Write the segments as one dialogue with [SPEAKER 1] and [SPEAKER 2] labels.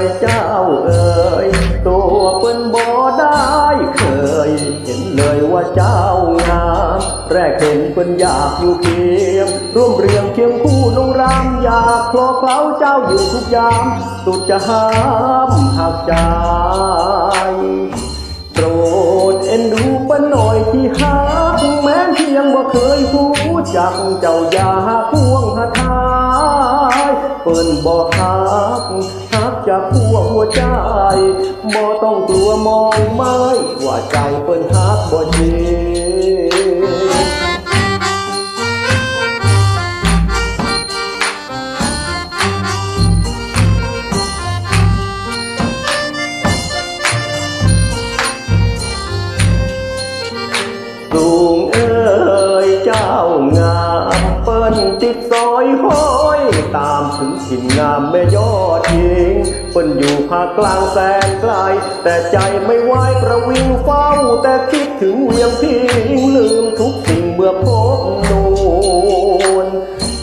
[SPEAKER 1] ยเจ้าเอ่ยตัวเปิ้นบ่ได้เคย เห็นเลยว่าเจ้างามแรกเห็นเป็นอยากอยู่เคียงร่วมเรียงเคียงคู่นงรามอยากคลอเคล้าเจ้าอยู่ทุกยาม สุดจะห้ามหักใจโปรดเอ็นดูเปิ้นหน่อยที่หาแม้เพียงบ่เคยหูจักเจ้าอยากคู่ เปิ้นบ่หักหักจากหัวหัวใจบ่ต้องกลัวมองไม่ว่าใจเปิ้นหักบ่จริงสูงเอ่ยเจ้างามเปิ้นติดซอยห้อ ตามถึงถิ่นงามแม่ยอดหญิงเปิ้นอยู่ภาคกลางแสนไกล แต่ใจไม่ไหวประวิงเฝ้า แต่คิดถึงเวียงพิงลืมทุกสิ่งเมื่อพบนูน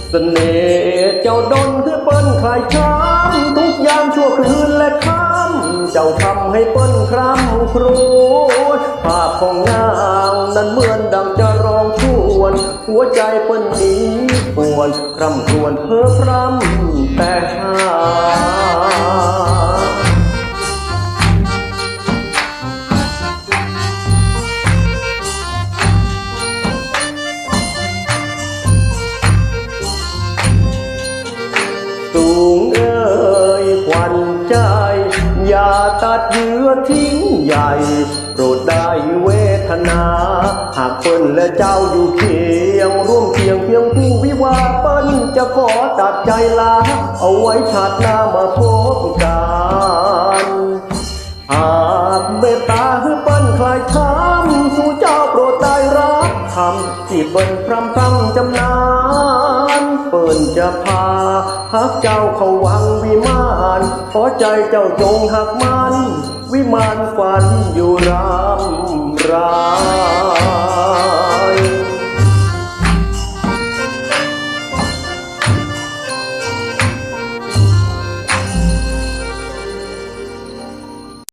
[SPEAKER 1] เสน่ห์เจ้าดนคือเปิ้นคลายช้ำทุกยามชั่วคืนและค่ำเจ้าทำให้เปิ้นคร่ำครวญภาพของนางนั้นเหมือนดังจะรอ หัวใจเปิ้นนี้ปวนร่ำครวญเพ้อพร่ำแต่หาสูงเอ่ยควันใจ อย่าตัดเยื้อทิ้งใหญ่ ทนา หากเปิ้นและเจ้าอยู่เคียงร่วมเคียงเพียงผู้วิวาเปิ้นจะขอตัดใจลา เอาไว้ชาติหน้ามาพบกันหากเมตตาให้เปิ้นคลายช้ำสู่เจ้าโปรดได้รับคำที่เปิ้นพรำพรำจำนานเปิ้นจะพาหักเจ้าเข้าวังวิมานขอใจเจ้าจงหักมัน วิมานฝันอยู่รำรา